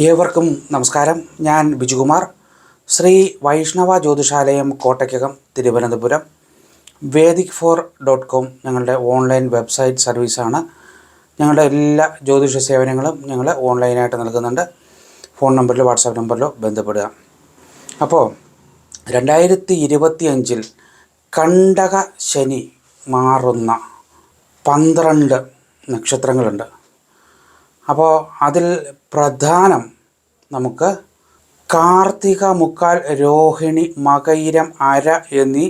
ഏവർക്കും നമസ്കാരം. ഞാൻ Bijukumar. Shri Vaishnava Jyothishalayam Kottakkakam Thiruvananthapuram. Vedic four dot com ഞങ്ങളുടെ ഓൺലൈൻ വെബ്സൈറ്റ് സർവീസാണ്. ഞങ്ങളുടെ എല്ലാ ജ്യോതിഷ സേവനങ്ങളും ഞങ്ങൾ ഓൺലൈനായിട്ട് നൽകുന്നുണ്ട്. ഫോൺ നമ്പറിലോ വാട്സാപ്പ് നമ്പറിലോ ബന്ധപ്പെടുക. അപ്പോൾ രണ്ടായിരത്തി ഇരുപത്തി അഞ്ചിൽ കണ്ടക ശനി മാറുന്ന പന്ത്രണ്ട് നക്ഷത്രങ്ങളുണ്ട്. അപ്പോൾ അതിൽ പ്രധാനം നമുക്ക് കാർത്തിക മുക്കാൽ രോഹിണി മകയിരം അര എന്നീ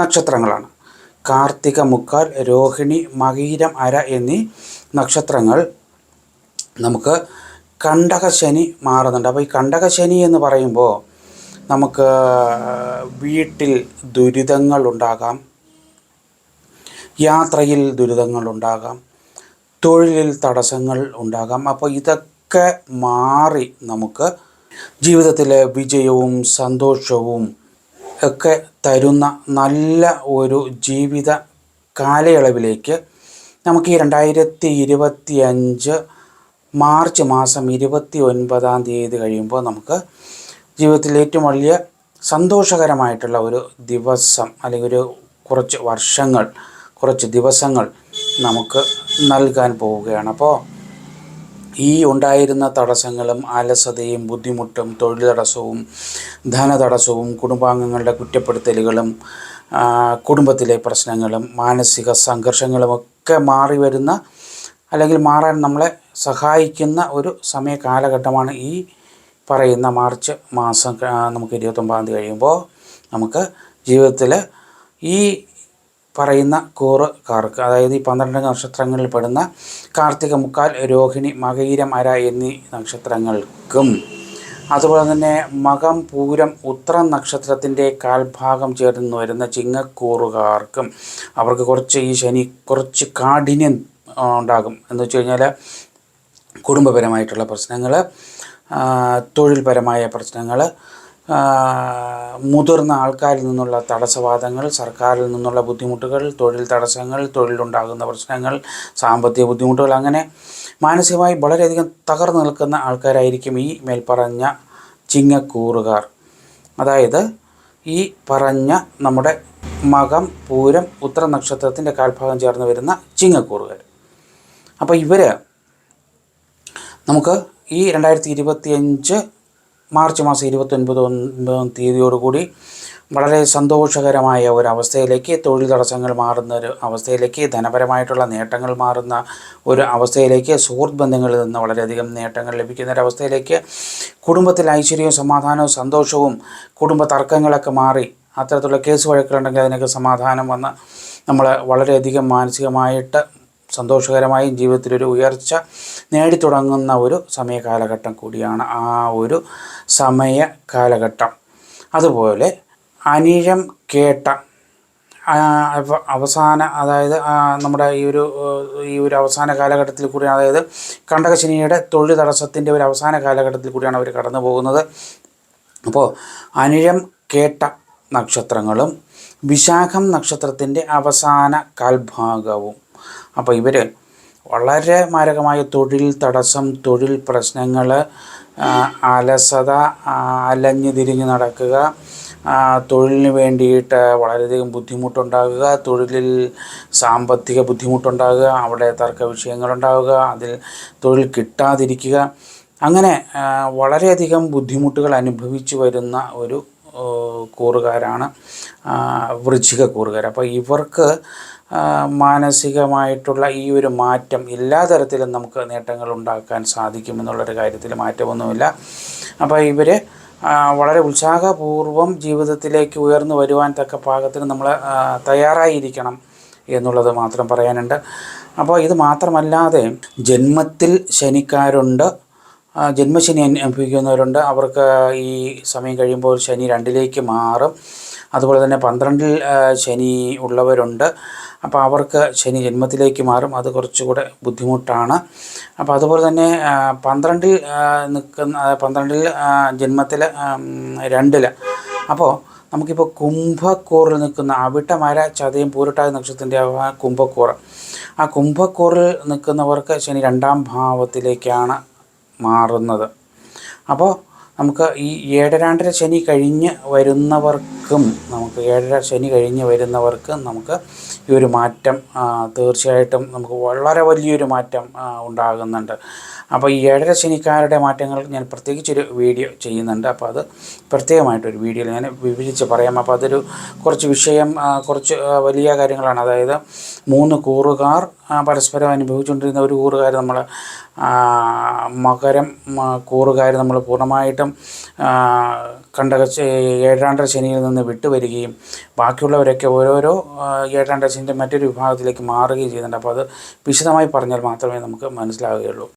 നക്ഷത്രങ്ങളാണ്. കാർത്തിക മുക്കാൽ രോഹിണി മകയിരം അര എന്നീ നക്ഷത്രങ്ങൾ നമുക്ക് കണ്ടകശനി മാറുന്നുണ്ട്. അപ്പോൾ ഈ കണ്ടകശനി എന്ന് പറയുമ്പോൾ നമുക്ക് വീട്ടിൽ ദുരിതങ്ങൾ ഉണ്ടാകാം യാത്രയിൽ ദുരിതങ്ങൾ ഉണ്ടാകാം തൊഴിലിൽ തടസ്സങ്ങൾ ഉണ്ടാകാം. അപ്പോൾ ഇതൊക്കെ മാറി നമുക്ക് ജീവിതത്തിലെ വിജയവും സന്തോഷവും ഒക്കെ തരുന്ന നല്ല ഒരു ജീവിത കാലയളവിലേക്ക് നമുക്ക് ഈ രണ്ടായിരത്തി ഇരുപത്തി അഞ്ച് മാർച്ച് മാസം ഇരുപത്തി ഒൻപതാം തീയതി കഴിയുമ്പോൾ നമുക്ക് ജീവിതത്തിൽ ഏറ്റവും വലിയ സന്തോഷകരമായിട്ടുള്ള ഒരു ദിവസം അല്ലെങ്കിൽ ഒരു കുറച്ച് വർഷങ്ങൾ കുറച്ച് ദിവസങ്ങൾ നമുക്ക് നൽകാൻ പോവുകയാണ്. അപ്പോൾ ഈ ഉണ്ടായിരുന്ന തടസ്സങ്ങളും അലസതയും ബുദ്ധിമുട്ടും തൊഴിൽ തടസ്സവും ധനതടസ്സവും കുടുംബാംഗങ്ങളുടെ കുറ്റപ്പെടുത്തലുകളും കുടുംബത്തിലെ പ്രശ്നങ്ങളും മാനസിക സംഘർഷങ്ങളുമൊക്കെ മാറി വരുന്ന അല്ലെങ്കിൽ മാറാൻ നമ്മളെ സഹായിക്കുന്ന ഒരു സമയ കാലഘട്ടമാണ് ഈ പറയുന്ന മാർച്ച് മാസം നമുക്ക് ഇരുപത്തൊമ്പതാം തീയതി കഴിയുമ്പോൾ നമുക്ക് ജീവിതത്തിൽ ഈ പറയുന്ന കൂറുകാർക്ക് അതായത് ഈ പന്ത്രണ്ട് നക്ഷത്രങ്ങളിൽ പെടുന്ന കാർത്തിക മുക്കാൽ രോഹിണി മകയിരം അര എന്നീ നക്ഷത്രങ്ങൾക്കും. അതുപോലെ തന്നെ മകം പൂരം ഉത്രം നക്ഷത്രത്തിന്റെ കാൽഭാഗം ചേർന്ന് വരുന്ന ചിങ്ങക്കൂറുകാർക്കും അവർക്ക് കുറച്ച് ഈ ശനി കുറച്ച് കാഠിന്യം ഉണ്ടാകും. എന്ന് വെച്ച് കഴിഞ്ഞാൽ കുടുംബപരമായിട്ടുള്ള പ്രശ്നങ്ങൾ തൊഴിൽപരമായ പ്രശ്നങ്ങൾ മുതിർന്ന ആൾക്കാരിൽ നിന്നുള്ള തടസ്സവാദങ്ങൾ സർക്കാരിൽ നിന്നുള്ള ബുദ്ധിമുട്ടുകൾ തൊഴിൽ തടസ്സങ്ങൾ തൊഴിലുണ്ടാകുന്ന പ്രശ്നങ്ങൾ സാമ്പത്തിക ബുദ്ധിമുട്ടുകൾ അങ്ങനെ മാനസികമായി വളരെയധികം തകർന്നു നിൽക്കുന്ന ആൾക്കാരായിരിക്കും ഈ മേൽപ്പറഞ്ഞ ചിങ്ങക്കൂറുകാർ. അതായത് ഈ പറഞ്ഞ നമ്മുടെ മകം പൂരം ഉത്തര നക്ഷത്രത്തിന്റെ കാൽഭാഗം ചേർന്ന് വരുന്ന ചിങ്ങക്കൂറുകാർ. അപ്പോൾ ഇവർ നമുക്ക് ഈ രണ്ടായിരത്തി ഇരുപത്തി അഞ്ച് മാർച്ച് മാസം ഇരുപത്തൊൻപത് ഒൻപതാം തീയതിയോടുകൂടി വളരെ സന്തോഷകരമായ ഒരു അവസ്ഥയിലേക്ക് തൊഴിൽ തടസ്സങ്ങൾ മാറുന്ന ഒരു അവസ്ഥയിലേക്ക് ധനപരമായിട്ടുള്ള നേട്ടങ്ങൾ മാറുന്ന ഒരു അവസ്ഥയിലേക്ക് സുഹൃത്ത് ബന്ധങ്ങളിൽ നിന്ന് വളരെയധികം നേട്ടങ്ങൾ ലഭിക്കുന്ന ഒരവസ്ഥയിലേക്ക് കുടുംബത്തിൽ ഐശ്വര്യവും സമാധാനവും സന്തോഷവും കുടുംബ തർക്കങ്ങളൊക്കെ മാറി അത്തരത്തിലുള്ള കേസ് വഴക്കുകളുണ്ടെങ്കിൽ അതിനൊക്കെ സമാധാനം വന്ന് നമ്മൾ വളരെയധികം മാനസികമായിട്ട് സന്തോഷകരമായും ജീവിതത്തിലൊരു ഉയർച്ച നേടിത്തുടങ്ങുന്ന ഒരു സമയ കാലഘട്ടം കൂടിയാണ് ആ ഒരു സമയ കാലഘട്ടം. അതുപോലെ അനിഴം കേട്ട അവസാന അതായത് നമ്മുടെ ഈ ഒരു ഈ ഒരു അവസാന കാലഘട്ടത്തിൽ കൂടി അതായത് കണ്ടകശനിയുടെ തൊഴിൽ തടസ്സത്തിന്റെ ഒരു അവസാന കാലഘട്ടത്തിൽ കൂടിയാണ് അവർ കടന്നു പോകുന്നത്. അപ്പോൾ അനിഴം കേട്ട നക്ഷത്രങ്ങളും വിശാഖം നക്ഷത്രത്തിന്റെ അവസാന കാൽഭാഗവും അപ്പോൾ ഇവർ വളരെ മാരകമായ തൊഴിൽ തടസ്സം തൊഴിൽ പ്രശ്നങ്ങൾ അലസത അലഞ്ഞു തിരിഞ്ഞ് നടക്കുക തൊഴിലിന് വേണ്ടിയിട്ട് വളരെയധികം ബുദ്ധിമുട്ടുണ്ടാകുക തൊഴിലിൽ സാമ്പത്തിക ബുദ്ധിമുട്ടുണ്ടാകുക അവിടെ തർക്ക വിഷയങ്ങളുണ്ടാവുക അതിൽ തൊഴിൽ കിട്ടാതിരിക്കുക. അങ്ങനെ വളരെയധികം ബുദ്ധിമുട്ടുകൾ അനുഭവിച്ചു വരുന്ന ഒരു കൂറുകാരാണ് വൃശ്ചിക കൂറുകാർ. അപ്പോൾ ഇവർക്ക് മാനസികമായിട്ടുള്ള ഈ ഒരു മാറ്റം എല്ലാ തരത്തിലും നമുക്ക് നേട്ടങ്ങൾ ഉണ്ടാക്കാൻ സാധിക്കുമെന്നുള്ളൊരു കാര്യത്തിൽ മാറ്റമൊന്നുമില്ല. അപ്പോൾ ഇവർ വളരെ ഉത്സാഹപൂർവം ജീവിതത്തിലേക്ക് ഉയർന്നു വരുവാൻ തക്ക പാകത്തിന് നമ്മൾ തയ്യാറായിരിക്കണം എന്നുള്ളത് മാത്രം പറയാനുണ്ട്. അപ്പോൾ ഇത് മാത്രമല്ലാതെ ജന്മത്തിൽ ശനിക്കാരുണ്ട് ജന്മശനി അനുഭവിക്കുന്നവരുണ്ട് അവർക്ക് ഈ സമയം കഴിയുമ്പോൾ ശനി രണ്ടിലേക്ക് മാറും. അതുപോലെ തന്നെ പന്ത്രണ്ടിൽ ശനി ഉള്ളവരുണ്ട്. അപ്പോൾ അവർക്ക് ശനി ജന്മത്തിലേക്ക് മാറും. അത് കുറച്ചുകൂടെ ബുദ്ധിമുട്ടാണ്. അപ്പോൾ അതുപോലെ തന്നെ പന്ത്രണ്ടിൽ നിൽക്കുന്ന പന്ത്രണ്ടിൽ ജന്മത്തിൽ രണ്ടിൽ അപ്പോൾ നമുക്കിപ്പോൾ കുംഭക്കൂറിൽ നിൽക്കുന്ന അവിട്ടമര ചതയും പൂരട്ടാതി നക്ഷത്രത്തിന്റെ കുംഭക്കൂറ്. ആ കുംഭക്കൂറിൽ നിൽക്കുന്നവർക്ക് ശനി രണ്ടാം ഭാവത്തിലേക്കാണ് മാറുന്നത്. അപ്പോൾ നമുക്ക് ഈ ഏഴരാണ്ടര ശനി കഴിഞ്ഞ് വരുന്നവർക്കും നമുക്ക് ഏഴര ശനി കഴിഞ്ഞ് വരുന്നവർക്ക് നമുക്ക് ഈ ഒരു മാറ്റം തീർച്ചയായിട്ടും നമുക്ക് വളരെ വലിയൊരു മാറ്റം ഉണ്ടാകുന്നുണ്ട്. അപ്പോൾ ഈ ഏഴര ശനിക്കാരുടെ മാറ്റങ്ങൾ ഞാൻ പ്രത്യേകിച്ചൊരു വീഡിയോ ചെയ്യുന്നുണ്ട്. അപ്പോൾ അത് പ്രത്യേകമായിട്ടൊരു വീഡിയോയിൽ ഞാൻ വിഭജിച്ച് പറയാം. അപ്പോൾ അതൊരു കുറച്ച് വിഷയം കുറച്ച് വലിയ കാര്യങ്ങളാണ്. അതായത് മൂന്ന് കൂറുകാർ പരസ്പരം അനുഭവിച്ചുകൊണ്ടിരുന്ന ഒരു കൂറുകാർ നമ്മൾ മകരം കൂറുകാർ നമ്മൾ പൂർണമായിട്ടും കണ്ടക ഏഴാണ്ടര ശനിയിൽ നിന്ന് വിട്ടുവരികയും ബാക്കിയുള്ളവരൊക്കെ ഓരോരോ ഏഴാണ്ടര ശനിന്റെ മറ്റൊരു വിഭാഗത്തിലേക്ക് മാറുകയും ചെയ്യുന്നുണ്ട്. അപ്പോൾ അത് വിശദമായി പറഞ്ഞാൽ മാത്രമേ നമുക്ക് മനസ്സിലാവുകയുള്ളൂ.